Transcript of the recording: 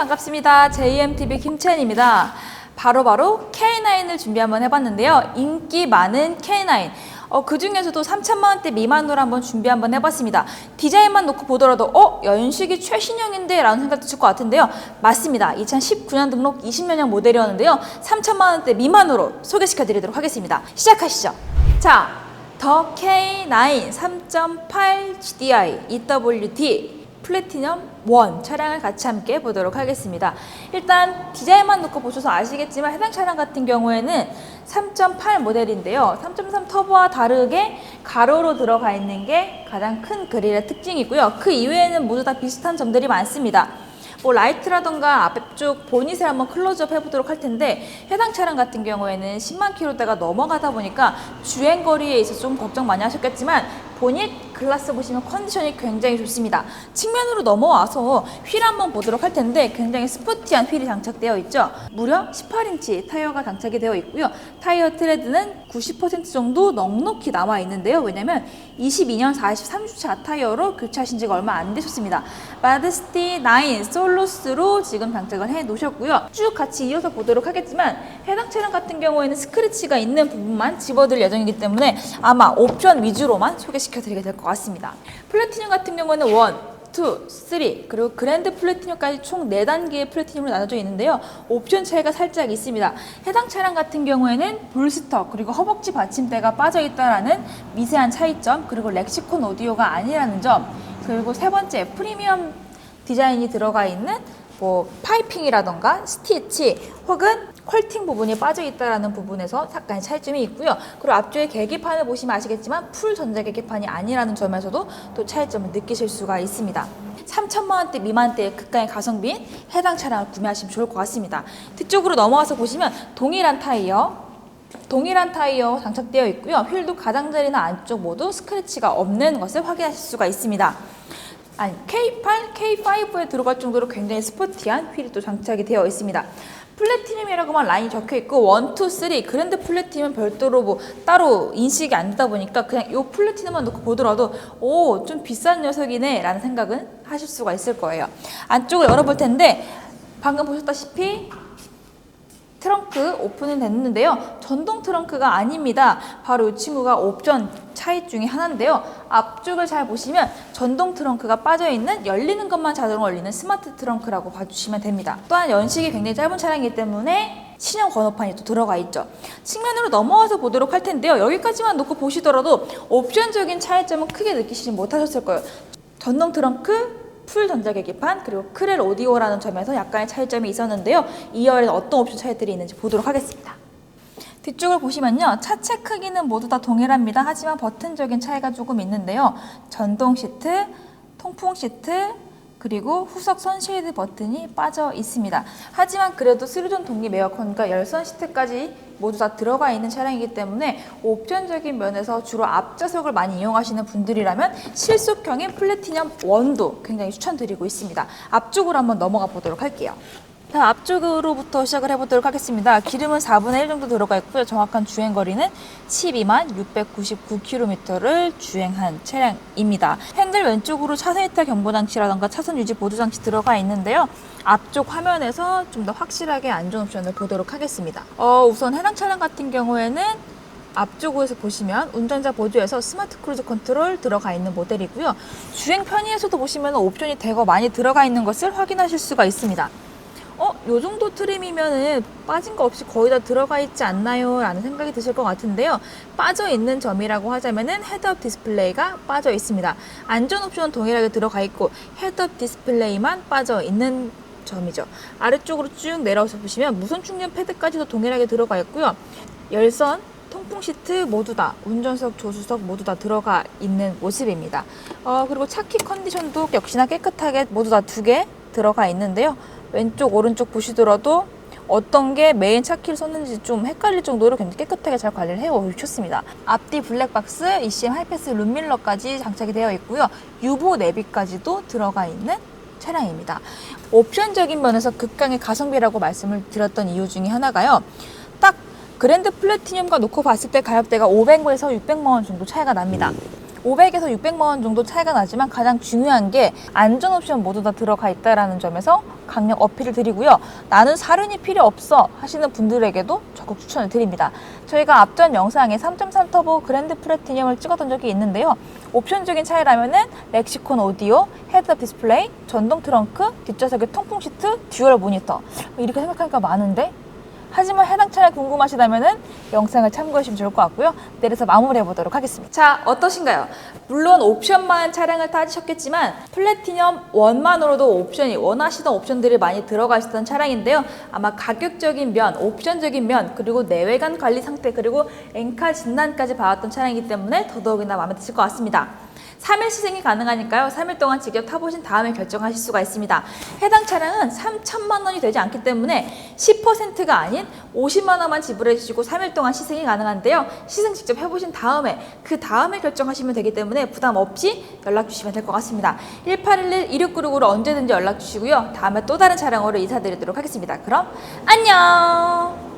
반갑습니다. JMTV 김채연입니다. 바로바로 K9을 준비 한번 해봤는데요. 인기 많은 K9. 어, 그 중에서도 3천만 원대 미만으로 한번 준비 한번 해봤습니다. 디자인만 놓고 보더라도 어? 연식이 최신형인데? 라는 생각 드실 것 같은데요. 맞습니다. 2019년 등록 20년형 모델이었는데요. 3천만 원대 미만으로 소개시켜 드리도록 하겠습니다. 시작하시죠. 자, 더 K9 3.8 GDI EWD 플래티넘 1 차량을 같이 함께 보도록 하겠습니다. 일단 디자인만 놓고 보셔서 아시겠지만 해당 차량 같은 경우에는 3.8 모델인데요. 3.3 터보와 다르게 가로로 들어가 있는 게 가장 큰 그릴의 특징이고요. 그 이외에는 모두 다 비슷한 점들이 많습니다. 뭐 라이트라던가 앞쪽 보닛을 한번 클로즈업 해보도록 할 텐데 해당 차량 같은 경우에는 10만 킬로대가 넘어가다 보니까 주행 거리에 있어서 좀 걱정 많이 하셨겠지만 보닛 글라스 보시면 컨디션이 굉장히 좋습니다. 측면으로 넘어와서 휠 한번 보도록 할 텐데 굉장히 스포티한 휠이 장착되어 있죠. 무려 18인치 타이어가 장착이 되어 있고요. 타이어 트레드는 90% 정도 넉넉히 남아 있는데요. 왜냐면 22년 43주차 타이어로 교체하신 지가 얼마 안 되셨습니다. 마드스티 9 솔로스로 지금 장착을 해 놓으셨고요. 쭉 같이 이어서 보도록 하겠지만 해당 차량 같은 경우에는 스크래치가 있는 부분만 집어들 예정이기 때문에 아마 옵션 위주로만 소개시켜 드리게 될 것 같 습니다. 플래티늄 같은 경우는 1, 2, 3 그리고 그랜드 플래티늄까지 총 4단계의 플래티늄으로 나눠져 있는데요. 옵션 차이가 살짝 있습니다. 해당 차량 같은 경우에는 볼스터 그리고 허벅지 받침대가 빠져 있다라는 미세한 차이점 그리고 렉시콘 오디오가 아니라는 점 그리고 세 번째 프리미엄 디자인이 들어가 있는 뭐 파이핑이라던가 스티치 혹은 퀄팅 부분이 빠져 있다라는 부분에서 약간의 차이점이 있고요. 그리고 앞쪽에 계기판을 보시면 아시겠지만 풀 전자 계기판이 아니라는 점에서도 또 차이점을 느끼실 수가 있습니다. 3천만 원대 미만대의 극강의 가성비인 해당 차량을 구매하시면 좋을 것 같습니다. 뒤쪽으로 넘어와서 보시면 동일한 타이어 동일한 타이어 장착되어 있고요. 휠도 가장자리나 안쪽 모두 스크래치가 없는 것을 확인하실 수가 있습니다. 아니 K8, K5에 들어갈 정도로 굉장히 스포티한 휠이 또 장착이 되어 있습니다. 플래티늄이라고만 라인이 적혀 있고 1, 2, 3 그랜드 플래티늄은 별도로 뭐 따로 인식이 안 되다 보니까 그냥 이 플래티늄만 놓고 보더라도 오 좀 비싼 녀석이네 라는 생각은 하실 수가 있을 거예요. 안쪽을 열어볼 텐데 방금 보셨다시피 트렁크 오픈은 됐는데요. 전동 트렁크가 아닙니다. 바로 이 친구가 옵션 차이 중에 하나인데요. 앞쪽을 잘 보시면 전동 트렁크가 빠져 있는 열리는 것만 자동으로 열리는 스마트 트렁크라고 봐주시면 됩니다. 또한 연식이 굉장히 짧은 차량이기 때문에 신형 번호판이 또 들어가 있죠. 측면으로 넘어와서 보도록 할 텐데요. 여기까지만 놓고 보시더라도 옵션적인 차이점은 크게 느끼시지 못하셨을 거예요. 전동 트렁크 풀 전자 계기판 그리고 크렐 오디오라는 점에서 약간의 차이점이 있었는데요. 2열에 어떤 옵션 차이들이 있는지 보도록 하겠습니다. 뒤쪽을 보시면요. 차체 크기는 모두 다 동일합니다. 하지만 버튼적인 차이가 조금 있는데요. 전동 시트, 통풍 시트, 그리고 후석 선쉐이드 버튼이 빠져 있습니다. 하지만 그래도 스루존 독립 에어컨과 열선 시트까지 모두 다 들어가 있는 차량이기 때문에 옵션적인 면에서 주로 앞좌석을 많이 이용하시는 분들이라면 실속형인 플래티넘 원도 굉장히 추천드리고 있습니다. 앞쪽으로 한번 넘어가 보도록 할게요. 자, 앞쪽으로부터 시작을 해보도록 하겠습니다. 기름은 4분의 1 정도 들어가 있고요. 정확한 주행 거리는 12만 699km를 주행한 차량입니다. 핸들 왼쪽으로 차선 이탈 경보 장치라던가 차선 유지 보조 장치 들어가 있는데요. 앞쪽 화면에서 좀 더 확실하게 안전 옵션을 보도록 하겠습니다. 어, 우선 해당 차량 같은 경우에는 앞쪽에서 보시면 운전자 보조에서 스마트 크루즈 컨트롤 들어가 있는 모델이고요. 주행 편의에서도 보시면 옵션이 대거 많이 들어가 있는 것을 확인하실 수가 있습니다. 어, 요 정도 트림이면은 빠진 거 없이 거의 다 들어가 있지 않나요? 라는 생각이 드실 것 같은데요. 빠져 있는 점이라고 하자면은 헤드업 디스플레이가 빠져 있습니다. 안전 옵션은 동일하게 들어가 있고 헤드업 디스플레이만 빠져 있는 점이죠. 아래쪽으로 쭉 내려와서 보시면 무선 충전 패드까지도 동일하게 들어가 있고요. 열선, 통풍 시트 모두 다 운전석, 조수석 모두 다 들어가 있는 모습입니다. 어, 그리고 차키 컨디션도 역시나 깨끗하게 모두 다 두 개 들어가 있는데요. 왼쪽, 오른쪽 보시더라도 어떤 게 메인 차키를 썼는지 좀 헷갈릴 정도로 굉장히 깨끗하게 잘 관리를 해오셨습니다. 앞뒤 블랙박스, ECM 하이패스 룸밀러까지 장착이 되어 있고요. 유보 내비까지도 들어가 있는 차량입니다. 옵션적인 면에서 극강의 가성비라고 말씀을 드렸던 이유 중에 하나가요. 딱 그랜드 플래티늄과 놓고 봤을 때 가격대가 500에서 600만 원 정도 차이가 납니다. 500에서 600만 원 정도 차이가 나지만 가장 중요한 게 안전 옵션 모두 다 들어가 있다라는 점에서 강력 어필을 드리고요. 나는 사륜이 필요 없어 하시는 분들에게도 적극 추천을 드립니다. 저희가 앞전 영상에 3.3 터보 그랜드 플래티늄을 찍었던 적이 있는데요. 옵션적인 차이라면은 렉시콘 오디오, 헤드업 디스플레이, 전동 트렁크, 뒷좌석에 통풍 시트, 듀얼 모니터 이렇게 생각하니까 많은데 하지만 해당 차량 궁금하시다면은 영상을 참고하시면 좋을 것 같고요. 내려서 마무리해 보도록 하겠습니다. 자, 어떠신가요? 물론 옵션만 차량을 타시셨겠지만 플래티넘 원만으로도 옵션이 원하시던 옵션들이 많이 들어가 있었던 차량인데요. 아마 가격적인 면, 옵션적인 면, 그리고 내외관 관리 상태, 그리고 엔카 진단까지 받았던 차량이기 때문에 더더욱이나 마음에 드실 것 같습니다. 3일 시승이 가능하니까요. 3일 동안 직접 타보신 다음에 결정하실 수가 있습니다. 해당 차량은 3천만 원이 되지 않기 때문에 10%가 아닌 50만 원만 지불해 주시고 3일 동안 시승이 가능한데요. 시승 직접 해보신 다음에 그 다음에 결정하시면 되기 때문에 부담 없이 연락 주시면 될 것 같습니다. 1811-2696으로 언제든지 연락 주시고요. 다음에 또 다른 차량으로 인사드리도록 하겠습니다. 그럼 안녕!